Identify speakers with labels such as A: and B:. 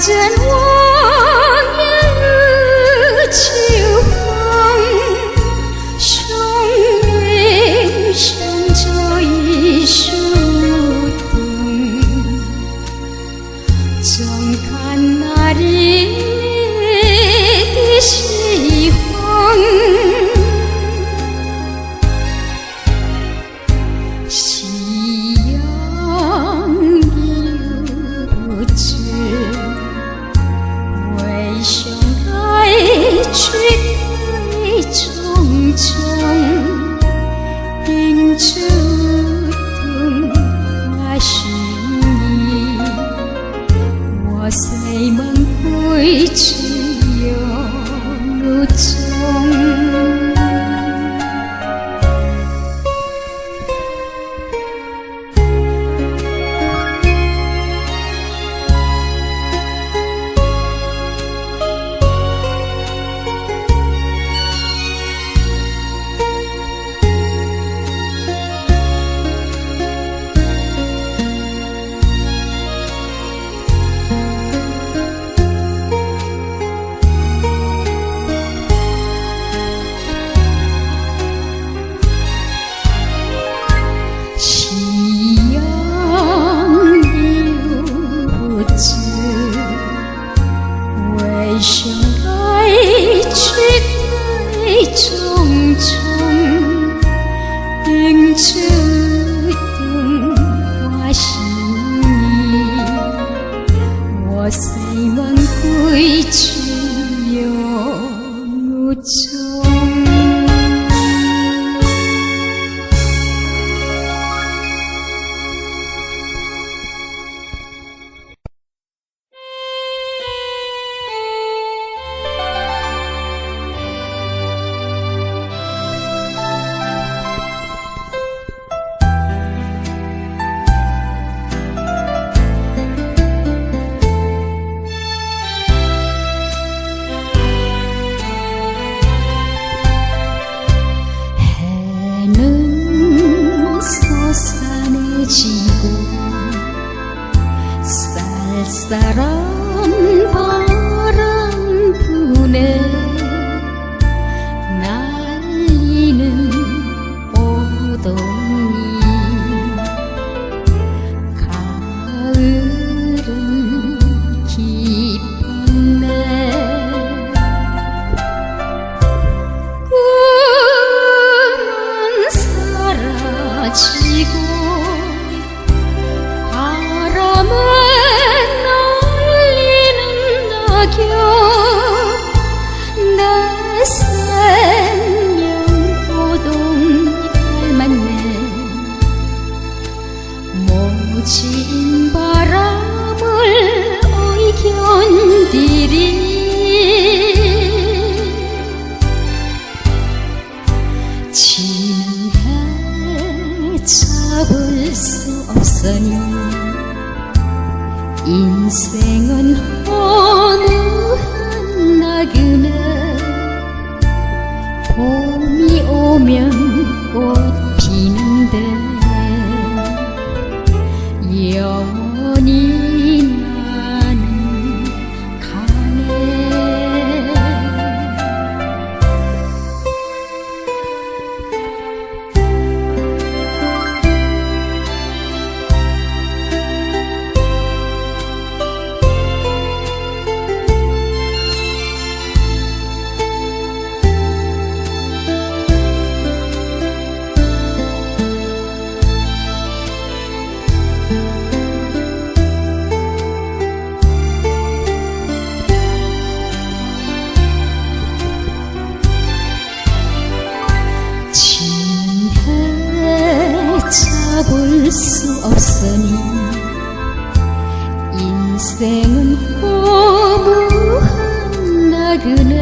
A: Trên 我随梦归去，又如昨。人生来去在追 사람 바람 부네 날리는 오도 찬바람을 의견들이 지는 해 잡을 수 없으니 인생은 어느 한나그네 봄이 오면 꽃 피는데 알 수 없으니 인생은 허무한 나그네.